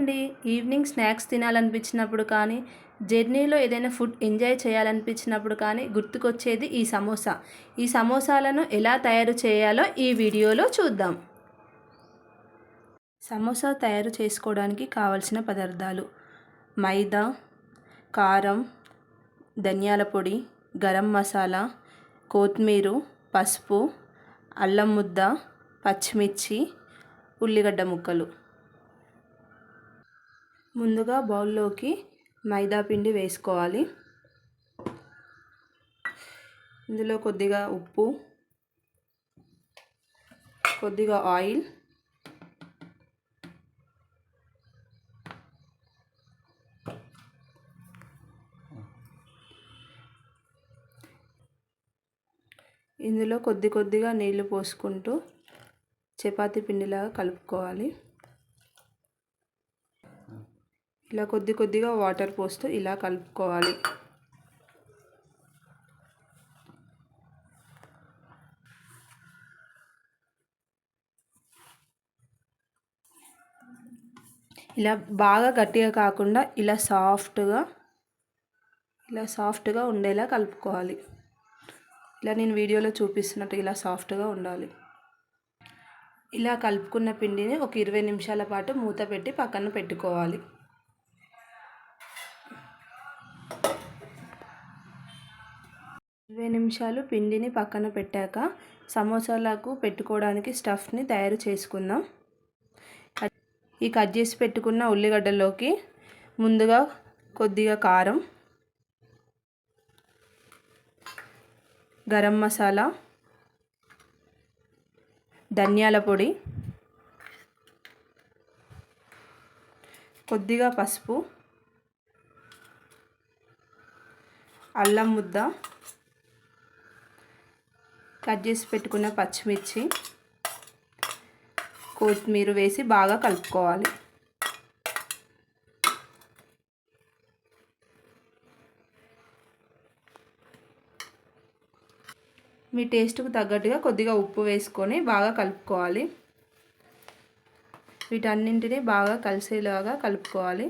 అండి. Evening snacks తినాలనిపించినప్పుడు కానీ జర్నీలో ఏదైనా ఫుడ్ ఎంజాయ్ చేయాలనిపించినప్పుడు కానీ గుర్తుకొచ్చేది ఈ సమోసా. ఈ సమోసాలను ఎలా తయారు చేయాలో ఈ వీడియోలో చూద్దాం. సమోసా తయారు చేసుకోవడానికి కావలసిన పదార్థాలు మైదా కారం ధనియాల పొడి గరం మసాలా కొత్తిమీర పసుపు అల్లం ముద్ద పచ్చిమిర్చి ఉల్లిగడ్డ ముక్కలు. ముందుగా బౌల్లోకి మైదా పిండి వేసుకోవాలి. ఇందులో కొద్దిగా ఉప్పు కొద్దిగా ఆయిల్ ఇందులో కొద్ది కొద్దిగా నీళ్ళు పోసుకుంటూ చపాతీ పిండిలాగా కలుపుకోవాలి. ఇలా కొద్ది కొద్దిగా వాటర్ పోస్తూ ఇలా కలుపుకోవాలి. ఇలా బాగా గట్టిగా కాకుండా ఇలా సాఫ్ట్గా ఇలా సాఫ్ట్గా ఉండేలా కలుపుకోవాలి. ఇలా నేను వీడియోలో చూపిస్తున్నట్టు ఇలా సాఫ్ట్గా ఉండాలి. ఇలా కలుపుకున్న పిండిని ఒక ఇరవై నిమిషాల పాటు మూత పెట్టి పక్కన పెట్టుకోవాలి. ఇరవై నిమిషాలు పిండిని పక్కన పెట్టాక సమోసాలకు పెట్టుకోవడానికి స్టఫ్ని తయారు చేసుకుందాం. ఈ కట్ చేసి పెట్టుకున్న ఉల్లిగడ్డలోకి ముందుగా కొద్దిగా కారం గరం మసాలా ధనియాల పొడి కొద్దిగా పసుపు అల్లం ముద్ద కట్ చేసి పెట్టుకున్న పచ్చిమిర్చి కొత్తిమీర వేసి బాగా కలుపుకోవాలి. మీ టేస్ట్కు తగ్గట్టుగా కొద్దిగా ఉప్పు వేసుకొని బాగా కలుపుకోవాలి. వీటన్నింటినీ బాగా కలిసేలాగా కలుపుకోవాలి.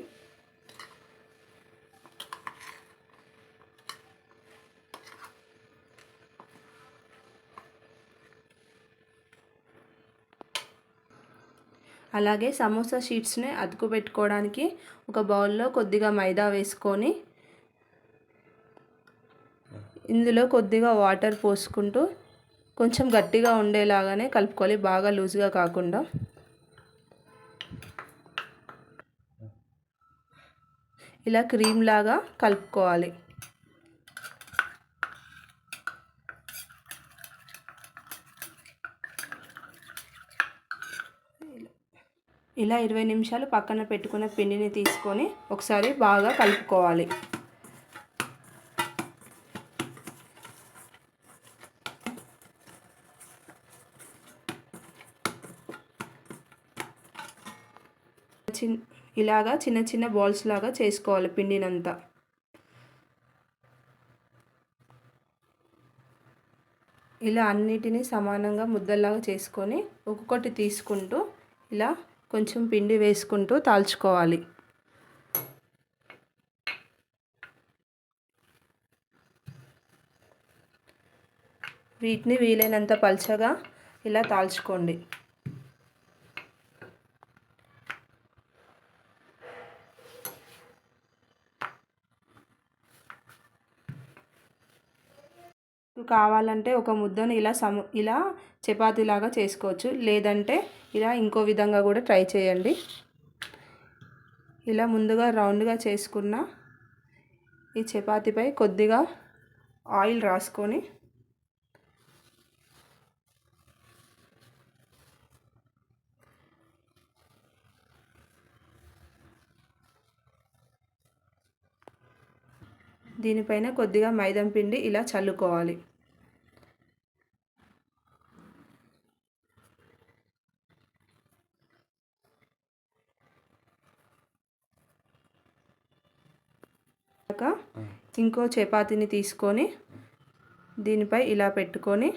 అలాగే సమోసా షీట్స్ని అతుకు పెట్టుకోవడానికి ఒక బౌల్లో కొద్దిగా మైదా వేసుకొని ఇందులో కొద్దిగా వాటర్ పోసుకుంటూ కొంచెం గట్టిగా ఉండేలాగానే కలుపుకోవాలి బాగా లూజ్గా కాకుండా ఇలా క్రీమ్ లాగా కలుపుకోవాలి. ఇలా ఇరవై నిమిషాలు పక్కన పెట్టుకున్న పిండిని తీసుకొని ఒకసారి బాగా కలుపుకోవాలి. చిన్ ఇలాగా చిన్న చిన్న బాల్స్ లాగా చేసుకోవాలి పిండినంతా. ఇలా అన్నిటినీ సమానంగా ముద్దల్లాగా చేసుకొని ఒక్కొక్కటి తీసుకుంటూ ఇలా కొంచెం పిండి వేసుకుంటూ తాల్చుకోవాలి. వీటిని వీలైనంత పల్చగా ఇలా తాల్చుకోండి. కావాలంటే ఒక ముద్దను ఇలా సమ ఇలా చపాతీలాగా చేసుకోవచ్చు. లేదంటే ఇలా ఇంకో విధంగా కూడా ట్రై చేయండి. ఇలా ముందుగా రౌండ్గా చేసుకున్న ఈ చపాతీపై కొద్దిగా ఆయిల్ రాసుకొని దీనిపైన కొద్దిగా మైదం పిండి ఇలా చల్లుకోవాలి. ఇంకో చపాతీని తీసుకొని దీనిపై ఇలా పెట్టుకొని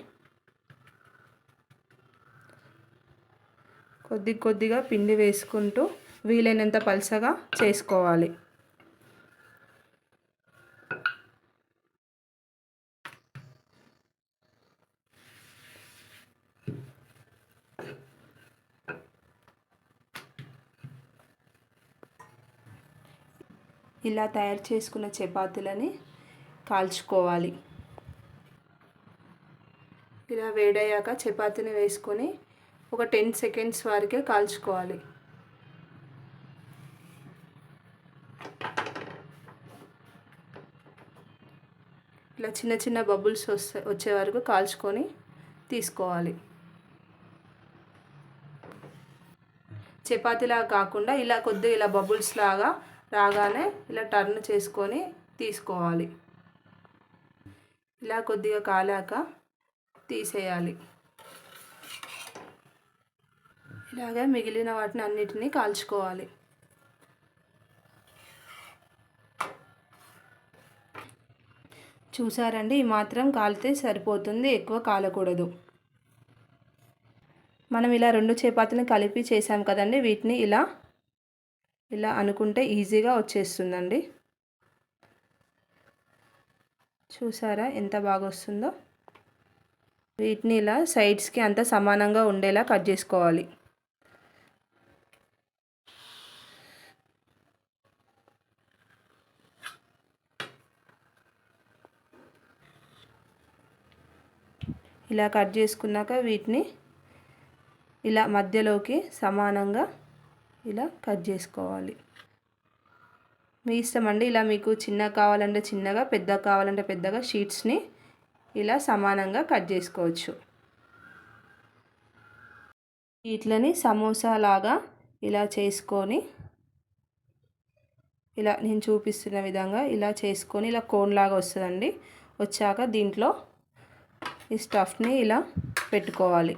కొద్ది కొద్దిగా పిండి వేసుకుంటూ వీలైనంత పలసగా చేసుకోవాలి. ఇలా తయారు చేసుకున్న చపాతీలని కాల్చుకోవాలి. ఇలా వేడయ్యాక చపాతీని వేసుకొని ఒక టెన్ సెకండ్స్ వరకే కాల్చుకోవాలి. ఇలా చిన్న చిన్న బబుల్స్ వస్తే వచ్చే వరకు కాల్చుకొని తీసుకోవాలి. చపాతీలా కాకుండా ఇలా కొద్దిగా ఇలా బబుల్స్ లాగా రాగానే ఇలా టర్న్ చేసుకొని తీసుకోవాలి. ఇలా కొద్దిగా కాలాక తీసేయాలి. ఇలాగే మిగిలిన వాటిని అన్నిటినీ కాల్చుకోవాలి. చూసారండి? ఈ మాత్రం కాలితే సరిపోతుంది ఎక్కువ కాలకూడదు. మనం ఇలా రెండు చపాతీని కలిపి చేసాం కదండి వీటిని ఇలా ఇలా అనుకుంటే ఈజీగా వచ్చేస్తుందండి. చూసారా ఎంత బాగా వస్తుందో? వీటిని ఇలా సైడ్స్కి అంత సమానంగా ఉండేలా కట్ చేసుకోవాలి. ఇలా కట్ చేసుకున్నాక వీటిని ఇలా మధ్యలోకి సమానంగా ఇలా కట్ చేసుకోవాలి. మీ ఇష్టం అండి ఇలా మీకు చిన్నగా కావాలంటే చిన్నగా పెద్దగా కావాలంటే పెద్దగా షీట్స్ని ఇలా సమానంగా కట్ చేసుకోవచ్చు. షీట్లని సమోసా లాగా ఇలా చేసుకొని ఇలా నేను చూపిస్తున్న విధంగా ఇలా చేసుకొని ఇలా కోన్ లాగా వస్తుందండి. వచ్చాక దీంట్లో ఈ స్టఫ్ని ఇలా పెట్టుకోవాలి.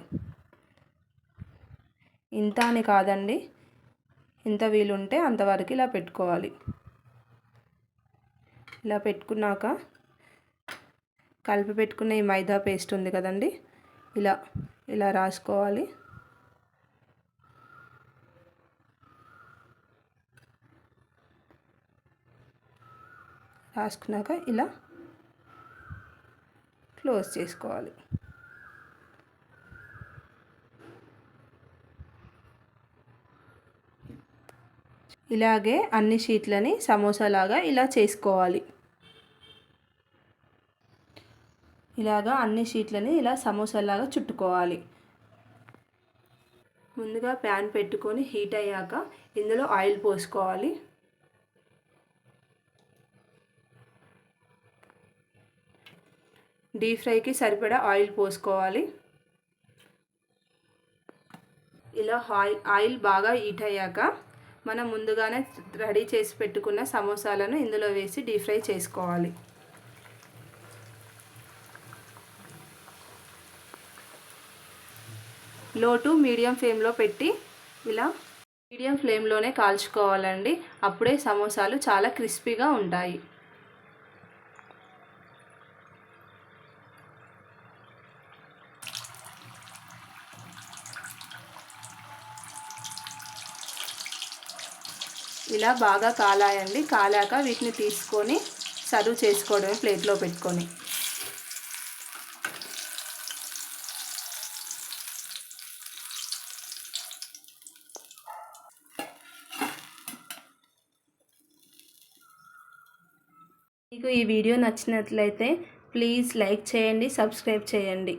ఇంత అని కాదండి. ఎంత వీలుంటే అంతవరకు ఇలా పెట్టుకోవాలి. ఇలా పెట్టుకున్నాక కలిపి పెట్టుకున్న ఈ మైదా పేస్ట్ ఉంది కదండి ఇలా ఇలా రాసుకోవాలి. రాసుకున్నాక ఇలా క్లోజ్ చేసుకోవాలి. ఇలాగే అన్ని షీట్లని సమోసాలాగా ఇలా చేసుకోవాలి. ఇలాగా అన్ని షీట్లని ఇలా సమోసాలాగా చుట్టుకోవాలి. ముందుగా ప్యాన్ పెట్టుకొని హీట్ అయ్యాక ఇందులో ఆయిల్ పోసుకోవాలి. డీప్ ఫ్రైకి సరిపడా ఆయిల్ పోసుకోవాలి. ఇలా ఆయిల్ ఆయిల్ బాగా హీట్ అయ్యాక మనం ముందుగానే రెడీ చేసి పెట్టుకున్న సమోసాలను ఇందులో వేసి డీప్ ఫ్రై చేసుకోవాలి. లో టు మీడియం ఫ్లేమ్లో పెట్టి ఇలా మీడియం ఫ్లేమ్లోనే కాల్చుకోవాలండి. అప్పుడే సమోసాలు చాలా క్రిస్పీగా ఉంటాయి. ఇలా బాగా కాలాయండి. కాలాక వీటిని తీసుకొని సర్వ్ చేసుకోవడమే ప్లేట్లో పెట్టుకొని. మీకు ఈ వీడియో నచ్చినట్లయితే ప్లీజ్ లైక్ చేయండి సబ్స్క్రైబ్ చేయండి.